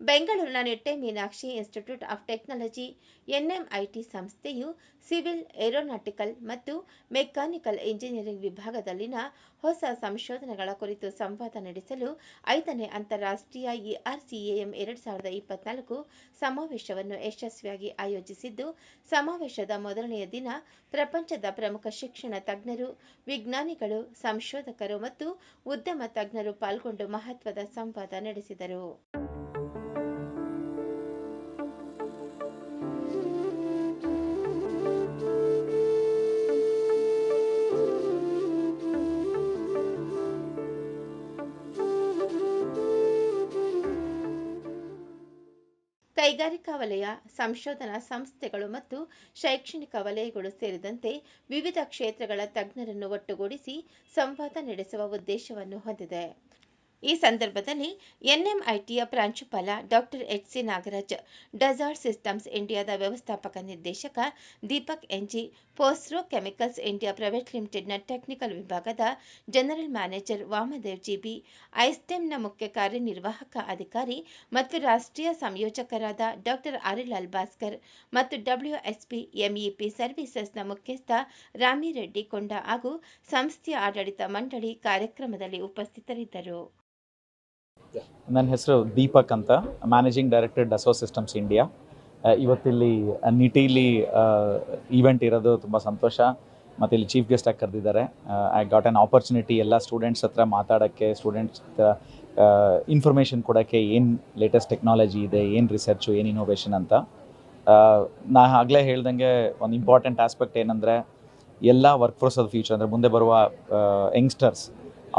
ಬೆಂಗಳೂರಿನ Nitte Meenakshi institute of technology, NMIT ಸಂಸ್ಥೆಯು civil aeronautical ಮತ್ತು ಮೆಕ್ಯಾನಿಕಲ್ ಇಂಜಿನಿಯರಿಂಗ್ ವಿಭಾಗದಲ್ಲಿನ ಹೊಸ ಸಂಶೋಧನೆಗಳ ಕುರಿತು ಸಂವಾದ ನಡೆಸಲು ಐದನೇ ಅಂತಾರಾಷ್ಟ್ರೀಯ ಇಆರ್ಸಿಎಎಂ ಎರಡು ಸಾವಿರದ ಇಪ್ಪತ್ನಾಲ್ಕು ಸಮಾವೇಶವನ್ನು ಯಶಸ್ವಿಯಾಗಿ ಆಯೋಜಿಸಿದ್ದು, ಸಮಾವೇಶದ ಮೊದಲನೆಯ ದಿನ ಪ್ರಪಂಚದ ಪ್ರಮುಖ ಶಿಕ್ಷಣ ತಜ್ಞರು, ವಿಜ್ಞಾನಿಗಳು, ಸಂಶೋಧಕರು ಮತ್ತು ಉದ್ಯಮ ತಜ್ಞರು ಪಾಲ್ಗೊಂಡು ಮಹತ್ವದ ಸಂವಾದ ನಡೆಸಿದರು. ಕೈಗಾರಿಕಾ ವಲಯ, ಸಂಶೋಧನಾ ಸಂಸ್ಥೆಗಳು ಮತ್ತು ಶೈಕ್ಷಣಿಕ ವಲಯಗಳು ಸೇರಿದಂತೆ ವಿವಿಧ ಕ್ಷೇತ್ರಗಳ ತಜ್ಞರನ್ನು ಒಟ್ಟುಗೂಡಿಸಿ ಸಂವಾದ ನಡೆಸುವ ಉದ್ದೇಶವನ್ನು ಹೊಂದಿದೆ. ಈ ಸಂದರ್ಭದಲ್ಲಿ ಎನ್ಎಂಐಟಿಯ ಪ್ರಾಂಶುಪಾಲ doctor H C Nagaraj Dassault systems ಇಂಡಿಯಾದ ವ್ಯವಸ್ಥಾಪಕ ನಿರ್ದೇಶಕ ದೀಪಕ್ ಎನ್ಜಿ ಪೋಸ್ರೋ ಕೆಮಿಕಲ್ಸ್ ಇಂಡಿಯಾ ಪ್ರೈವೇಟ್ ಲಿಮಿಟೆಡ್ನ ಟೆಕ್ನಿಕಲ್ ವಿಭಾಗದ ಜನರಲ್ ಮ್ಯಾನೇಜರ್ ವಾಮದೇವ್ ಜಿಬಿ ಐಸ್ಟೆಮ್ನ ಮುಖ್ಯ ಕಾರ್ಯನಿರ್ವಾಹಕ ಅಧಿಕಾರಿ ಮತ್ತು ರಾಷ್ಟ್ರೀಯ ಸಂಯೋಜಕರಾದ ಡಾಕ್ಟರ್ ಆರಿಲಾಲ್ ಭಾಸ್ಕರ್ ಮತ್ತು ಡಬ್ಲ್ಯೂಎಸ್ಪಿ ಎಂಇಪಿ ಸರ್ವಿಸಸ್ನ ಮುಖ್ಯಸ್ಥ ರಾಮಿರೆಡ್ಡಿ ಕೊಂಡ ಹಾಗೂ ಸಂಸ್ಥೆಯ ಆಡಳಿತ ಮಂಡಳಿ ಕಾರ್ಯಕ್ರಮದಲ್ಲಿ ಉಪಸ್ಥಿತರಿದ್ದರು. ನನ್ನ ಹೆಸರು ದೀಪಕ್ ಅಂತ. Managing director Dassault Systems India ಇವತ್ತಿಲ್ಲಿ ನಿಟಿಲಿ ಈವೆಂಟ್ ಇರೋದು ತುಂಬ ಸಂತೋಷ. ಮತ್ತು ಇಲ್ಲಿ ಚೀಫ್ ಆಗಿ ಕರೆದಿದ್ದಾರೆ. ಐ ಗಾಟ್ ಆನ್ ಆಪರ್ಚುನಿಟಿ ಎಲ್ಲ ಸ್ಟೂಡೆಂಟ್ಸ್ ಹತ್ರ ಮಾತಾಡೋಕ್ಕೆ ಸ್ಟೂಡೆಂಟ್ಸ್ ಇನ್ಫಾರ್ಮೇಷನ್ ಕೊಡೋಕ್ಕೆ ಏನು ಲೇಟೆಸ್ಟ್ ಟೆಕ್ನಾಲಜಿ ಇದೆ, ಏನು ರಿಸರ್ಚು ಏನು ಇನೋವೇಷನ್ ಅಂತ. ನಾ ಆಗಲೇ ಹೇಳ್ದಂಗೆ ಒಂದು ಇಂಪಾರ್ಟೆಂಟ್ ಆಸ್ಪೆಕ್ಟ್ ಏನಂದರೆ, ಎಲ್ಲ ವರ್ಕ್ ಫೋರ್ಸ್ ಆಫ್ ಫ್ಯೂಚರ್ ಅಂದರೆ ಮುಂದೆ ಬರುವ ಯಂಗ್ಸ್ಟರ್ಸ್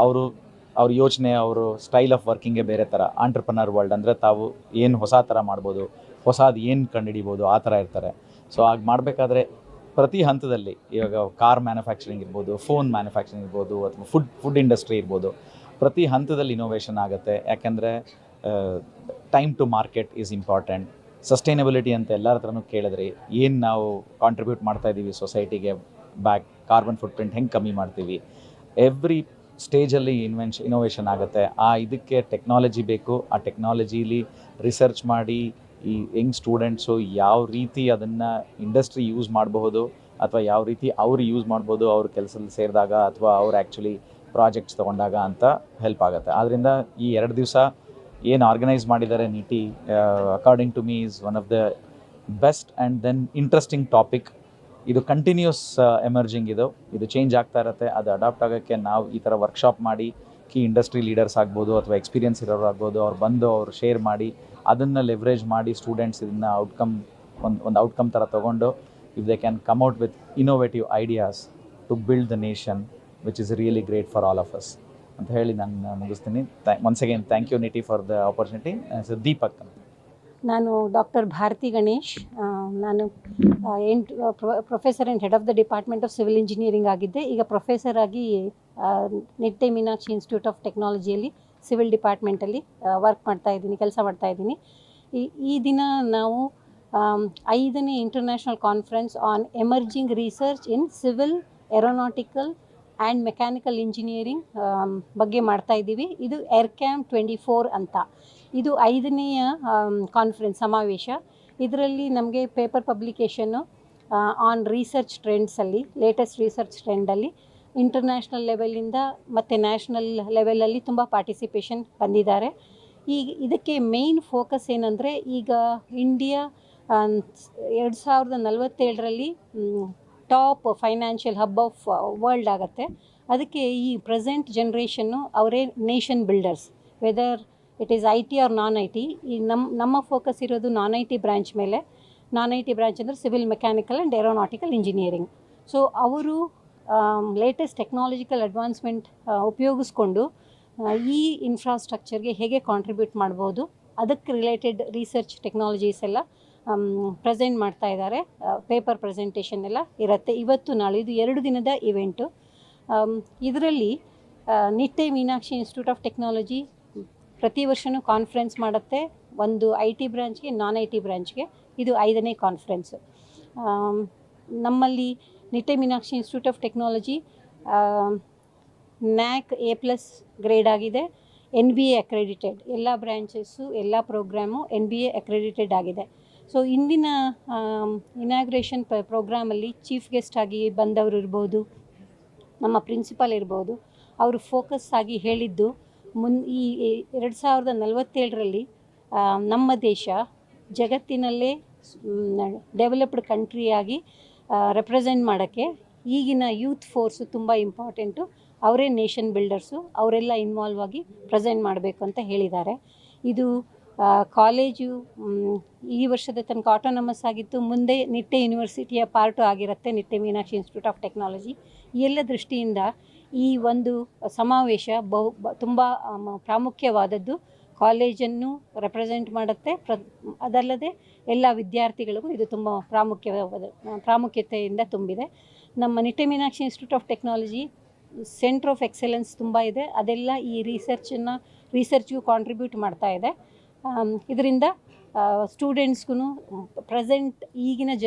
ಅವರು ಅವ್ರ ಯೋಚನೆ, ಅವರು ಸ್ಟೈಲ್ ಆಫ್ ವರ್ಕಿಂಗೇ ಬೇರೆ ಥರ ಆಂಟ್ರಪ್ರನರ್ ವರ್ಲ್ಡ್ ಅಂದರೆ ತಾವು ಏನು ಹೊಸ ಥರ ಮಾಡ್ಬೋದು, ಹೊಸದು ಏನು ಕಂಡುಹಿಡಿಬೋದು, ಆ ಥರ ಇರ್ತಾರೆ. ಸೊ ಹಾಗೆ ಮಾಡಬೇಕಾದ್ರೆ ಪ್ರತಿ ಹಂತದಲ್ಲಿ, ಇವಾಗ ಕಾರ್ ಮ್ಯಾನುಫ್ಯಾಕ್ಚರಿಂಗ್ ಇರ್ಬೋದು ಫೋನ್ ಮ್ಯಾನುಫ್ಯಾಕ್ಚರಿಂಗ್ ಇರ್ಬೋದು, ಅಥವಾ ಫುಡ್ ಫುಡ್ ಇಂಡಸ್ಟ್ರಿ ಇರ್ಬೋದು, ಪ್ರತಿ ಹಂತದಲ್ಲಿ ಇನೋವೇಷನ್ ಆಗುತ್ತೆ. ಯಾಕೆಂದರೆ time to market is important sustainability ಅಂತ ಎಲ್ಲರ ಹತ್ರನೂ ಕೇಳಿದ್ರಿ, ಏನು ನಾವು ಕಾಂಟ್ರಿಬ್ಯೂಟ್ ಮಾಡ್ತಾ ಇದ್ದೀವಿ ಸೊಸೈಟಿಗೆ ಬ್ಯಾಕ್ ಕಾರ್ಬನ್ ಫುಟ್ ಪ್ರಿಂಟ್ ಹೆಂಗೆ ಕಮ್ಮಿ ಮಾಡ್ತೀವಿ? ಎವ್ರಿ ಸ್ಟೇಜಲ್ಲಿ ಇನ್ವೆನ್ಷನ್ ಇನೋವೇಷನ್ ಆಗುತ್ತೆ. ಆ ಇದಕ್ಕೆ ಟೆಕ್ನಾಲಜಿ ಬೇಕು. ಆ ಟೆಕ್ನಾಲಜೀಲಿ ರಿಸರ್ಚ್ ಮಾಡಿ, ಈ ಯಂಗ್ ಸ್ಟೂಡೆಂಟ್ಸು ಯಾವ ರೀತಿ ಅದನ್ನು ಇಂಡಸ್ಟ್ರಿ ಯೂಸ್ ಮಾಡಬಹುದು, ಅಥವಾ ಯಾವ ರೀತಿ ಅವ್ರು ಯೂಸ್ ಮಾಡ್ಬೋದು ಅವ್ರ ಕೆಲಸದಲ್ಲಿ ಸೇರಿದಾಗ, ಅಥವಾ ಅವ್ರು ಆ್ಯಕ್ಚುಲಿ ಪ್ರಾಜೆಕ್ಟ್ಸ್ ತೊಗೊಂಡಾಗ ಅಂತ ಹೆಲ್ಪ್ ಆಗುತ್ತೆ. ಆದ್ದರಿಂದ ಈ ಎರಡು ದಿವಸ ಏನು ಆರ್ಗನೈಸ್ ಮಾಡಿದ್ದಾರೆ Nitte according to me is one of the best and then interesting topic ಇದು ಕಂಟಿನ್ಯೂಸ್ ಎಮರ್ಜಿಂಗ್ ಇದು. ಇದು ಚೇಂಜ್ ಆಗ್ತಾ ಇರುತ್ತೆ. ಅದು ಅಡಾಪ್ಟ್ ಆಗೋಕ್ಕೆ ನಾವು ಈ ಥರ ವರ್ಕ್ಶಾಪ್ ಮಾಡಿ ಕೀ ಇಂಡಸ್ಟ್ರಿ ಲೀಡರ್ಸ್ ಆಗ್ಬೋದು ಅಥವಾ ಎಕ್ಸ್ಪೀರಿಯನ್ಸ್ ಇರೋರು ಆಗ್ಬೋದು, ಅವ್ರು ಬಂದು ಅವ್ರು ಶೇರ್ ಮಾಡಿ, ಅದನ್ನು ಲೆವ್ರೇಜ್ ಮಾಡಿ ಸ್ಟೂಡೆಂಟ್ಸ್ ಇದನ್ನು ಔಟ್ಕಮ್ ಒಂದು ಒಂದು ಔಟ್ಕಮ್ ಥರ ತೊಗೊಂಡು if they can come out with innovative ideas to build the nation which is really great for all of us ಅಂತ ಹೇಳಿ ನಾನು ಮುಗಿಸ್ತೀನಿ. Once again thank you Nitte for the opportunity Deepak ನಾನು doctor Bharati Ganesh ನಾನು ಎಂಟು professor and head of the department of civil engineering ಆಗಿದ್ದೆ. ಈಗ professor ಆಗಿ ನಿಟ್ಟೆ ಮೀನಾಕ್ಷಿ ಇನ್ಸ್ಟಿಟ್ಯೂಟ್ ಆಫ್ ಟೆಕ್ನಾಲಜಿಯಲ್ಲಿ ಸಿವಿಲ್ ಡಿಪಾರ್ಟ್ಮೆಂಟಲ್ಲಿ ವರ್ಕ್ ಮಾಡ್ತಾ ಇದ್ದೀನಿ, ಕೆಲಸ ಮಾಡ್ತಾ ಇದ್ದೀನಿ. ಈ ಈ ದಿನ ನಾವು ಐದನೇ international conference on emerging research in civil aeronautical and mechanical engineering ಬಗ್ಗೆ ಮಾಡ್ತಾ ಇದ್ದೀವಿ. ಇದು ಏರ್ ಕ್ಯಾಂಪ್ ಟ್ವೆಂಟಿ ಫೋರ್ ಅಂತ. ಇದು ಐದನೆಯ ಕಾನ್ಫರೆನ್ಸ್ ಸಮಾವೇಶ. ಇದರಲ್ಲಿ ನಮಗೆ ಪೇಪರ್ ಪಬ್ಲಿಕೇಷನ್ನು ಆನ್ ರಿಸರ್ಚ್ ಟ್ರೆಂಡ್ಸಲ್ಲಿ ಲೇಟೆಸ್ಟ್ ರಿಸರ್ಚ್ ಟ್ರೆಂಡಲ್ಲಿ ಇಂಟರ್ನ್ಯಾಷನಲ್ ಲೆವೆಲಿಂದ ಮತ್ತು ನ್ಯಾಷನಲ್ ಲೆವೆಲಲ್ಲಿ ತುಂಬ ಪಾರ್ಟಿಸಿಪೇಷನ್ ಬಂದಿದ್ದಾರೆ. ಈಗ ಇದಕ್ಕೆ ಮೇಯ್ನ್ ಫೋಕಸ್ ಏನಂದರೆ ಈಗ ಇಂಡಿಯಾ ಎರಡು ಸಾವಿರದ ನಲವತ್ತೇಳರಲ್ಲಿ top financial hub of world ಆಗುತ್ತೆ. ಅದಕ್ಕೆ ಈ ಪ್ರೆಸೆಂಟ್ ಜನ್ರೇಷನ್ನು ಅವರೇ nation builders whether it is I T or non I T ಈ ನಮ್ಮ ನಮ್ಮ ಫೋಕಸ್ ಇರೋದು ನಾನ್ ಐ ಟಿ ಬ್ರ್ಯಾಂಚ್ ಮೇಲೆ. ನಾನ್ ಐ ಟಿ ಬ್ರ್ಯಾಂಚ್ ಅಂದರೆ civil mechanical and aeronautical engineering so ಅವರು ಲೇಟೆಸ್ಟ್ ಟೆಕ್ನಾಲಜಿಕಲ್ ಅಡ್ವಾನ್ಸ್ಮೆಂಟ್ ಉಪಯೋಗಿಸ್ಕೊಂಡು ಈ ಇನ್ಫ್ರಾಸ್ಟ್ರಕ್ಚರ್ಗೆ ಹೇಗೆ ಕಾಂಟ್ರಿಬ್ಯೂಟ್ ಮಾಡ್ಬೋದು, ಅದಕ್ಕೆ ರಿಲೇಟೆಡ್ ರಿಸರ್ಚ್ ಟೆಕ್ನಾಲಜೀಸ್ ಎಲ್ಲ ಪ್ರೆಸೆಂಟ್ ಮಾಡ್ತಾ ಇದ್ದಾರೆ. ಪೇಪರ್ ಪ್ರೆಸೆಂಟೇಷನ್ ಎಲ್ಲ ಇರುತ್ತೆ. ಇವತ್ತು ನಾಳೆ ಇದು ಎರಡು ದಿನದ ಇವೆಂಟು ಇದರಲ್ಲಿ Nitte Meenakshi Institute of Technology ಪ್ರತಿ ವರ್ಷವೂ ಕಾನ್ಫರೆನ್ಸ್ ಮಾಡುತ್ತೆ. ಒಂದು ಐ ಟಿ ಬ್ರಾಂಚ್ಗೆ ನಾನ್ ಐ ಟಿ ಬ್ರಾಂಚ್ಗೆ ಇದು ಐದನೇ ಕಾನ್ಫರೆನ್ಸು ನಮ್ಮಲ್ಲಿ Nitte Meenakshi institute of technology NAAC A plus grade ಆಗಿದೆ. ಎನ್ ಬಿ ಎ ಅಕ್ರೆಡಿಟೆಡ್ ಎಲ್ಲ ಬ್ರ್ಯಾಂಚಸ್ಸು ಎಲ್ಲ programme N B A accredited ಆಗಿದೆ. ಸೊ ಇಂದಿನ ಇನಾಗ್ರೇಷನ್ ಪ ಪ್ರೋಗ್ರಾಮಲ್ಲಿ ಚೀಫ್ ಗೆಸ್ಟ್ ಆಗಿ ಬಂದವರು ಇರ್ಬೋದು, ನಮ್ಮ ಪ್ರಿನ್ಸಿಪಾಲ್ ಇರ್ಬೋದು, ಅವರು ಫೋಕಸ್ ಆಗಿ ಹೇಳಿದ್ದು ಮುನ್ ಈ ಎರಡು ಸಾವಿರದ ನಲವತ್ತೇಳರಲ್ಲಿ ನಮ್ಮ ದೇಶ ಜಗತ್ತಿನಲ್ಲೇ ಡೆವಲಪ್ಡ್ ಕಂಟ್ರಿಯಾಗಿ ರೆಪ್ರೆಸೆಂಟ್ ಮಾಡೋಕ್ಕೆ ಈಗಿನ ಯೂತ್ ಫೋರ್ಸು ತುಂಬ ಇಂಪಾರ್ಟೆಂಟು ಅವರೇ ನೇಷನ್ ಬಿಲ್ಡರ್ಸು ಅವರೆಲ್ಲ ಇನ್ವಾಲ್ವ್ ಆಗಿ ಪ್ರೆಸೆಂಟ್ ಮಾಡಬೇಕು ಅಂತ ಹೇಳಿದ್ದಾರೆ. ಇದು ಕಾಲೇಜು ಈ ವರ್ಷದ ತನಕ ಆಟೋನಮಸ್ ಆಗಿತ್ತು. ಮುಂದೆ ನಿಟ್ಟೆ ಯೂನಿವರ್ಸಿಟಿಯ ಪಾರ್ಟು ಆಗಿರುತ್ತೆ, Nitte Meenakshi institute of technology ಎಲ್ಲ ದೃಷ್ಟಿಯಿಂದ ಈ ಒಂದು ಸಮಾವೇಶ ಬಹು ತುಂಬ ಪ್ರಾಮುಖ್ಯವಾದದ್ದು. ಕಾಲೇಜನ್ನು ರೆಪ್ರೆಸೆಂಟ್ ಮಾಡುತ್ತೆ. ಪ್ರ ಅದಲ್ಲದೆ ಎಲ್ಲ ವಿದ್ಯಾರ್ಥಿಗಳಿಗೂ ಇದು ತುಂಬ ಪ್ರಾಮುಖ್ಯವಾದ, ಪ್ರಾಮುಖ್ಯತೆಯಿಂದ ತುಂಬಿದೆ. ನಮ್ಮ Nitte Meenakshi institute of technology centre of excellence ತುಂಬ ಇದೆ. ಅದೆಲ್ಲ ಈ ರಿಸರ್ಚನ್ನು ರಿಸರ್ಚ್ಗೂ ಕಾಂಟ್ರಿಬ್ಯೂಟ್ ಮಾಡ್ತಾ ಇದೆ. ಇದರಿಂದ ಸ್ಟೂಡೆಂಟ್ಸ್ಗೂ ಪ್ರೆಸೆಂಟ್ ಈಗಿನ ಜ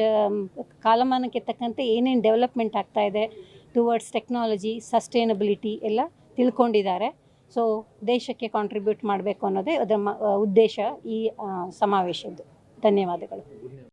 ಕಾಲಮಾನಕ್ಕೆ ತಕ್ಕಂತೆ ಏನೇನು ಡೆವಲಪ್ಮೆಂಟ್ ಆಗ್ತಾ ಇದೆ ಟುವರ್ಡ್ಸ್ ಟೆಕ್ನಾಲಜಿ ಸಸ್ಟೈನಬಿಲಿಟಿ ಎಲ್ಲ ತಿಳ್ಕೊಂಡಿದ್ದಾರೆ. ಸೊ ದೇಶಕ್ಕೆ ಕಾಂಟ್ರಿಬ್ಯೂಟ್ ಮಾಡಬೇಕು ಅನ್ನೋದೇ ಅದರ ಉದ್ದೇಶ ಈ ಸಮಾವೇಶದ್ದು. ಧನ್ಯವಾದಗಳು.